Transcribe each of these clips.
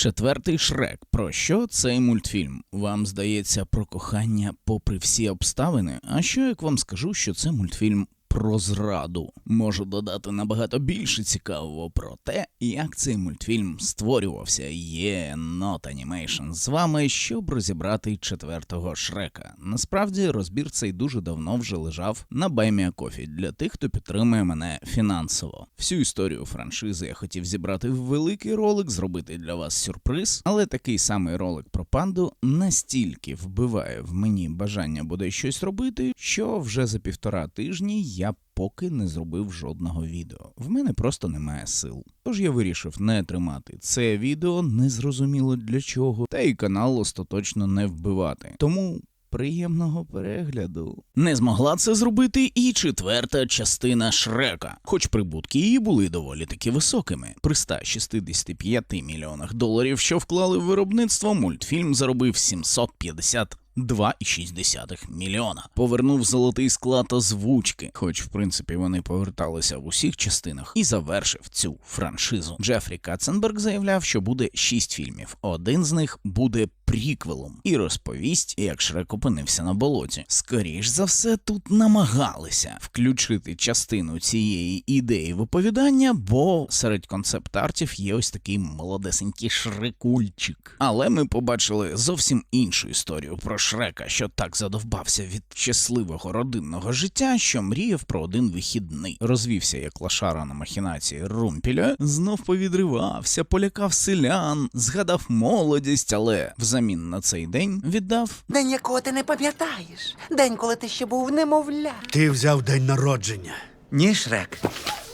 Четвертий Шрек. Про що цей мультфільм? Вам здається про кохання попри всі обставини? А що як вам скажу, що це мультфільм про зраду? Можу додати набагато більше цікавого про те, як цей мультфільм створювався. Є Not Animation з вами, щоб розібрати четвертого Шрека. Насправді розбір цей дуже давно вже лежав на Байміакофі для тих, хто підтримує мене фінансово. Всю історію франшизи я хотів зібрати в великий ролик, зробити для вас сюрприз, але такий самий ролик про панду настільки вбиває в мені бажання буде щось робити, що вже за півтора тижні я поки не зробив жодного відео. В мене просто немає сил. Тож я вирішив не тримати це відео незрозуміло для чого, та й канал остаточно не вбивати. Тому. Приємного перегляду не змогла це зробити і четверта частина Шрека, хоч прибутки її були доволі таки високими. При 165 мільйонах доларів, що вклали в виробництво, мультфільм заробив 750 2,6 мільйона. Повернув золотий склад озвучки, хоч в принципі вони поверталися в усіх частинах, і завершив цю франшизу. Джефрі Катценберг заявляв, що буде шість фільмів. Один з них буде приквелом і розповість, як Шрек опинився на болоті. Скоріш за все, тут намагалися включити частину цієї ідеї в оповідання, бо серед концепт-артів є ось такий молодесенький шрекульчик. Але ми побачили зовсім іншу історію про Шрека, що так задовбався від щасливого родинного життя, що мріяв про один вихідний. Розвівся як лошара на махінації румпіля, знов повідривався, полякав селян, згадав молодість, але взамін на цей день віддав День якого ти не пам'ятаєш. День, коли ти ще був немовля. Ти взяв день народження. Ні, Шрек.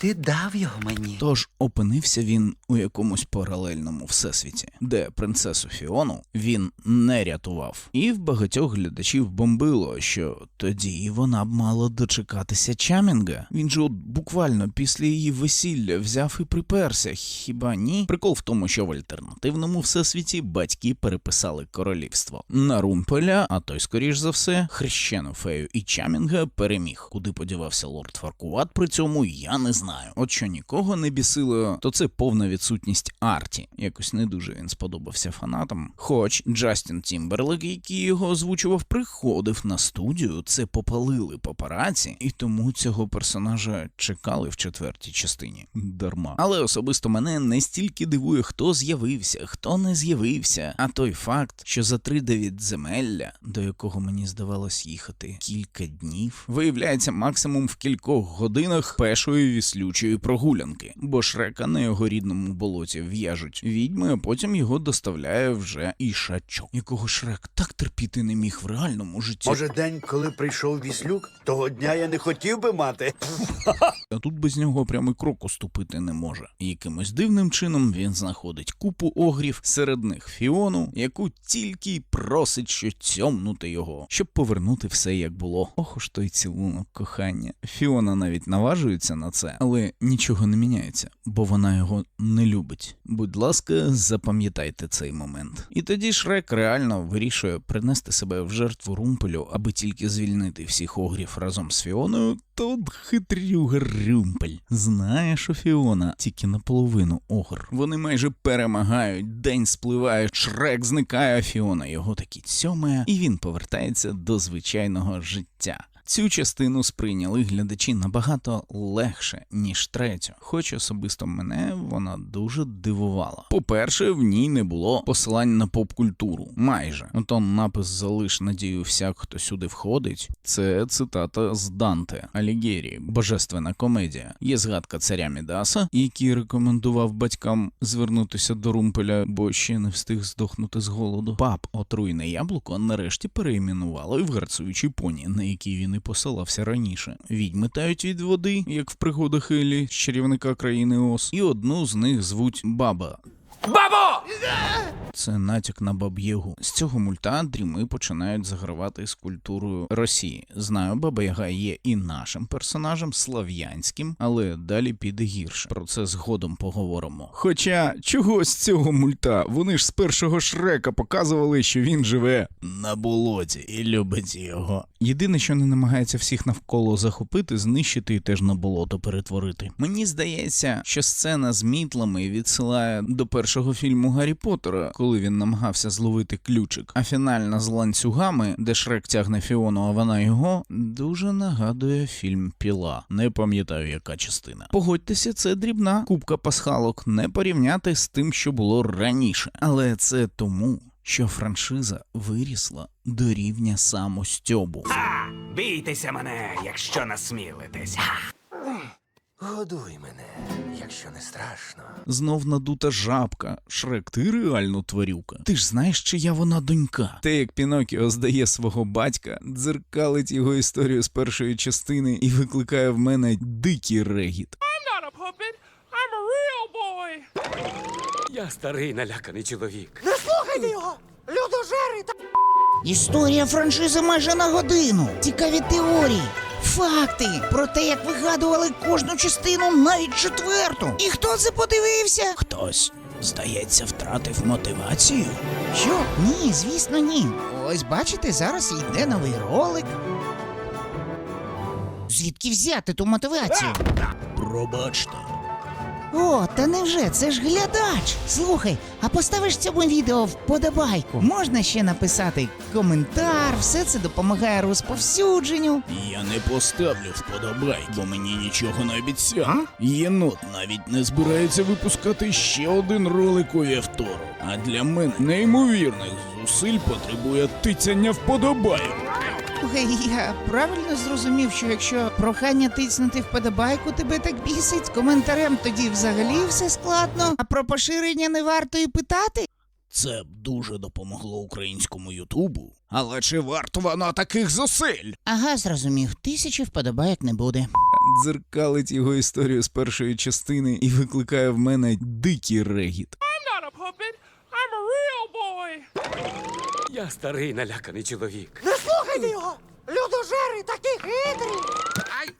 Ти дав його мені. Тож опинився він у якомусь паралельному всесвіті, де принцесу Фіону він не рятував, і в багатьох глядачів бомбило, що тоді вона б мала дочекатися Чамінга. Він же от буквально після її весілля взяв і приперся. Хіба ні? Прикол в тому, що в альтернативному всесвіті батьки переписали королівство на Румпеля, а той, скоріш за все, хрещену фею і Чамінга переміг. Куди подівався лорд Фаркуват при цьому, я не знаю. От що нікого не бісило, то це повна відсутність арті. Якось не дуже він сподобався фанатам. Хоч Джастін Тімберлек, який його озвучував, приходив на студію, це попалили папараці, і тому цього персонажа чекали в четвертій частині. Дарма. Але особисто мене не стільки дивує, хто з'явився, хто не з'явився, а той факт, що за три дев'ятземелля, до якого мені здавалось їхати кілька днів, виявляється максимум в кількох годинах пешої віслючої прогулянки, бо Шрека на його рідному болоті в'яжуть відьми, а потім його доставляє вже ішачок, якого Шрек так терпіти не міг в реальному житті. Може, день, коли прийшов віслюк, того дня я не хотів би мати. А тут без нього прямо й кроку ступити не може. Якимось дивним чином він знаходить купу огрів, серед них Фіону, яку тільки й просить, що цьомнути його, щоб повернути все як було. Ох уж той цілунок кохання. Фіона навіть наважується на це, але нічого не міняється, бо вона його не любить. Будь ласка, запам'ятайте цей момент. І тоді Шрек реально вирішує принести себе в жертву румпелю, аби тільки звільнити всіх огрів разом з Фіоною. Тут хитрюга Рюмпель. Знає, що Фіона тільки наполовину огр. Вони майже перемагають. День спливає, Шрек зникає, а Фіона його таки цьомає, і він повертається до звичайного життя. Цю частину сприйняли глядачі набагато легше, ніж третю, хоч особисто мене вона дуже дивувала. По-перше, в ній не було посилань на поп-культуру. Майже. Ото напис залиш надію всяк, хто сюди входить. Це цитата з Данте Алігєрі, божественна комедія. Є згадка царя Мідаса, який рекомендував батькам звернутися до румпеля, бо ще не встиг здохнути з голоду. Пап, отруйне яблуко, нарешті переіменували в гарцуючий поні, на який він і посилався раніше. Відьми тають від води, як в пригодах Елі з чарівника країни Ос, і одну з них звуть Баба. Бабо! Це натяк на баб'єгу. З цього мульта дріми починають загравати з культурою Росії. Знаю, Баба Яга є і нашим персонажем, слав'янським, але далі піде гірше. Про це згодом поговоримо. Хоча чого з цього мульта? Вони ж з першого шрека показували, що він живе на болоті і любить його. Єдине, що не намагається всіх навколо захопити, знищити і теж на болото перетворити. Мені здається, що сцена з мітлами відсилає до першого фільму Гаррі Поттера, коли він намагався зловити ключик. А фінальна з ланцюгами, де Шрек тягне Фіону, а вона його, дуже нагадує фільм Піла. Не пам'ятаю, яка частина. Погодьтеся, це дрібна кубка пасхалок, не порівняти з тим, що було раніше. Але це тому, що франшиза вирісла до рівня самостьобу. Бійтеся мене, якщо насмілитесь. Годуй мене, якщо не страшно. Знов надута жабка. Шрек, ти реально тварюка. Ти ж знаєш, чия вона донька. Те, як Пінокіо здає свого батька, дзеркалить його історію з першої частини і викликає в мене дикий регіт. not a puppet. I'm a real boy. Я старий наляканий чоловік. Не його! Людожери та Історія франшизи майже на годину. Цікаві теорії, факти про те, як вигадували кожну частину, навіть четверту. І хто це подивився? Хтось, здається, втратив мотивацію. Що? Ні, звісно, ні. Ось бачите, зараз йде новий ролик. Звідки взяти ту мотивацію? Пробачте. О, та невже, це ж глядач. Слухай, а поставиш цьому відео вподобайку. Можна ще написати коментар, все це допомагає розповсюдженню. Я не поставлю вподобайки, бо мені нічого не обіцяв. Єнот навіть не збирається випускати ще один ролик у вівторок. А для мене неймовірних зусиль потребує тицяння вподобайок. Слухай, я правильно зрозумів, що якщо прохання тиснути вподобайку тебе так бісить, коментарем тоді взагалі все складно, а про поширення не варто і питати? Це б дуже допомогло українському Ютубу. Але чи варто воно таких зусиль? Ага, зрозумів, тисячі вподобайок не буде. Дзеркалить його історію з першої частини і викликає в мене дикий регіт. I'm not a puppet. I'm a real boy. Я старий наляканий чоловік. Не його! Людожери такі хитрі!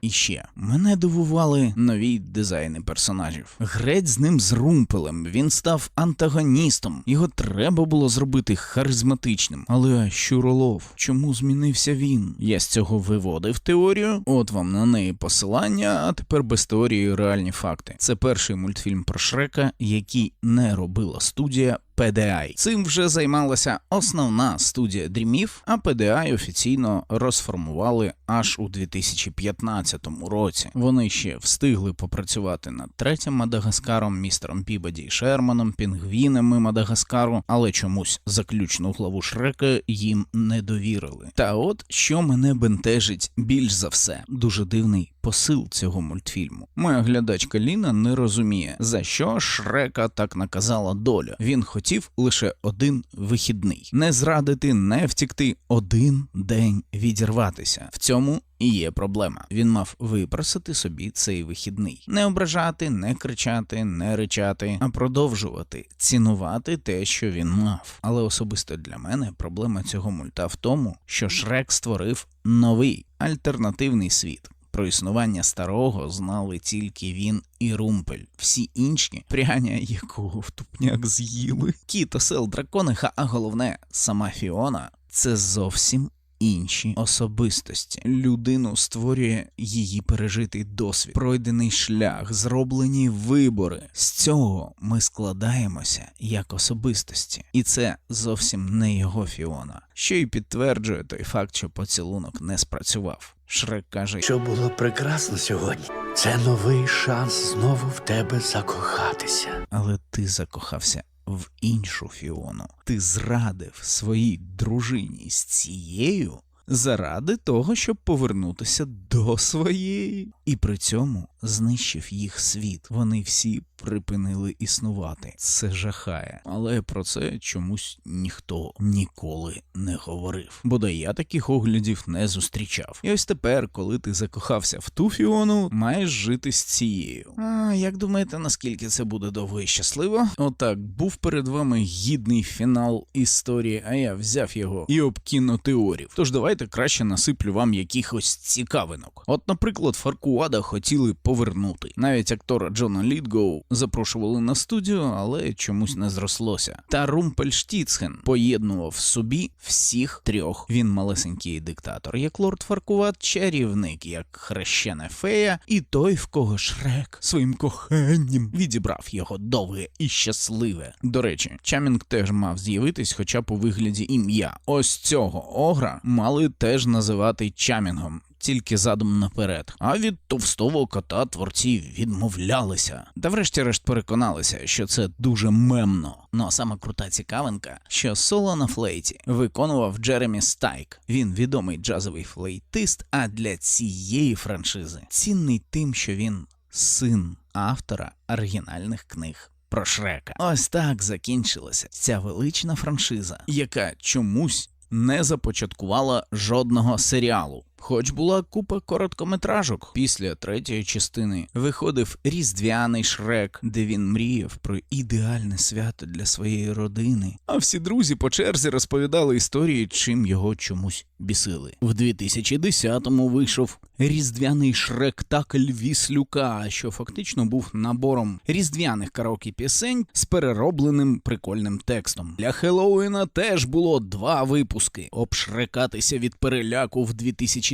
І ще мене дивували нові дизайни персонажів. Грець з ним з румпелем. Він став антагоністом. Його треба було зробити харизматичним. Але щуролов, чому змінився він? Я з цього виводив теорію. От вам на неї посилання, а тепер без теорії реальні факти. Це перший мультфільм про Шрека, який не робила студія. PDI. Цим вже займалася основна студія дрімів, а PDI офіційно розформували аж у 2015 році. Вони ще встигли попрацювати над третім Мадагаскаром, містером Пібоді і Шерманом, пінгвінами Мадагаскару, але чомусь заключну главу Шрека їм не довірили. Та от що мене бентежить більш за все, дуже дивний посил цього мультфільму. Моя глядачка Ліна не розуміє, за що Шрека так наказала доля. Він хотів лише один вихідний: не зрадити, не втікти, один день відірватися. В цьому і є проблема. Він мав випросити собі цей вихідний, не ображати, не кричати, не ричати, а продовжувати цінувати те, що він мав. Але особисто для мене проблема цього мульта в тому, що Шрек створив новий альтернативний світ. Про існування старого знали тільки він і Румпель. Всі інші пряня якого в тупняк з'їли. Кіт, осел, дракониха, а головне, сама Фіона це зовсім інші особистості. Людину створює її пережитий досвід, пройдений шлях, зроблені вибори. З цього ми складаємося як особистості, і це зовсім не його Фіона, що й підтверджує той факт, що поцілунок не спрацював. Шрек каже, Що було прекрасно сьогодні. Це новий шанс знову в тебе закохатися. але ти закохався в іншу Фіону. Ти зрадив своїй дружині з цією заради того, щоб повернутися до своєї, і при цьому знищив їх світ. Вони всі припинили існувати. Це жахає, але про це чомусь ніхто ніколи не говорив. Бодай я таких оглядів не зустрічав. І ось тепер, коли ти закохався в ту Фіону, маєш жити з цією. А як думаєте, наскільки це буде довго і щасливо? Отак, був перед вами гідний фінал історії, а я взяв його і об кінотеорів. Тож давайте краще насиплю вам якихось цікавинок. От, наприклад, Фарку Фаркуада хотіли повернути. Навіть актора Джона Лідгоу запрошували на студію, але чомусь не зрослося. Та Румпельштіцхен поєднував в собі всіх трьох. Він малесенький диктатор, як лорд Фаркуад, чарівник, як хрещена фея, і той, в кого Шрек своїм коханням відібрав його довге і щасливе. До речі, Чамінг теж мав з'явитись, хоча б у вигляді ім'я. Ось цього огра мали теж називати Чамінгом. Тільки задом наперед, а від товстого кота творці відмовлялися. Та врешті-решт переконалися, що це дуже мемно. Ну а сама крута цікавинка, що соло на флейті виконував Джеремі Стайк. Він відомий джазовий флейтист, а для цієї франшизи цінний тим, що він син автора оригінальних книг. Про Шрека. Ось так закінчилася ця велична франшиза, яка чомусь не започаткувала жодного серіалу. Хоч була купа короткометражок. Після третьої частини виходив різдвяний шрек, де він мріяв про ідеальне свято для своєї родини. А всі друзі по черзі розповідали історії, чим його чомусь бісили. В 2010-му вийшов різдвяний шректакль Віслюка, що фактично був набором різдвяних караоке пісень з переробленим прикольним текстом. Для Хеллоуіна теж було два випуски. Обшрекатися від переляку в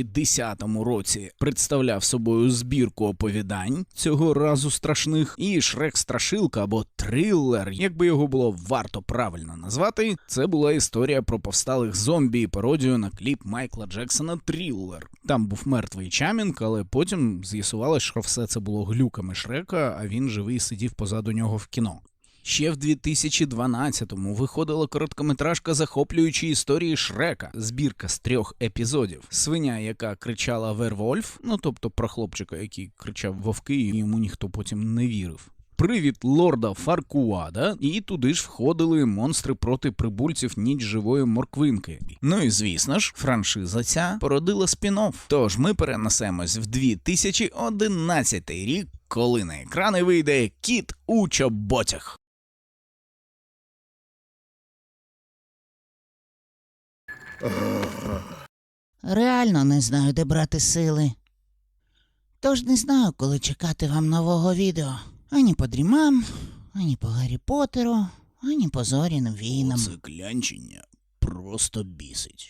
2010 році представляв собою збірку оповідань цього разу страшних, і Шрек Страшилка або трилер, якби його було варто правильно назвати. Це була історія про повсталих зомбі і пародію на кліп Майкла Джексона Тріллер. Там був мертвий Чамінг, але потім з'ясувалось, що все це було глюками Шрека, а він живий сидів позаду нього в кіно. Ще в 2012-му виходила короткометражка захоплюючі історії Шрека, збірка з трьох епізодів. Свиня, яка кричала Вервольф, ну тобто про хлопчика, який кричав вовки, і йому ніхто потім не вірив. Привід лорда Фаркуада, і туди ж входили монстри проти прибульців ніч живої морквинки. Ну і звісно ж, франшиза ця породила спін-офф. Тож ми перенесемось в 2011 рік, коли на екрани вийде кіт у чоботях. Реально не знаю, де брати сили. Тож не знаю, коли чекати вам нового відео. Ані по дрімам, ані по Гаррі Поттеру, ані по зоряним війнам. Це клянчення просто бісить.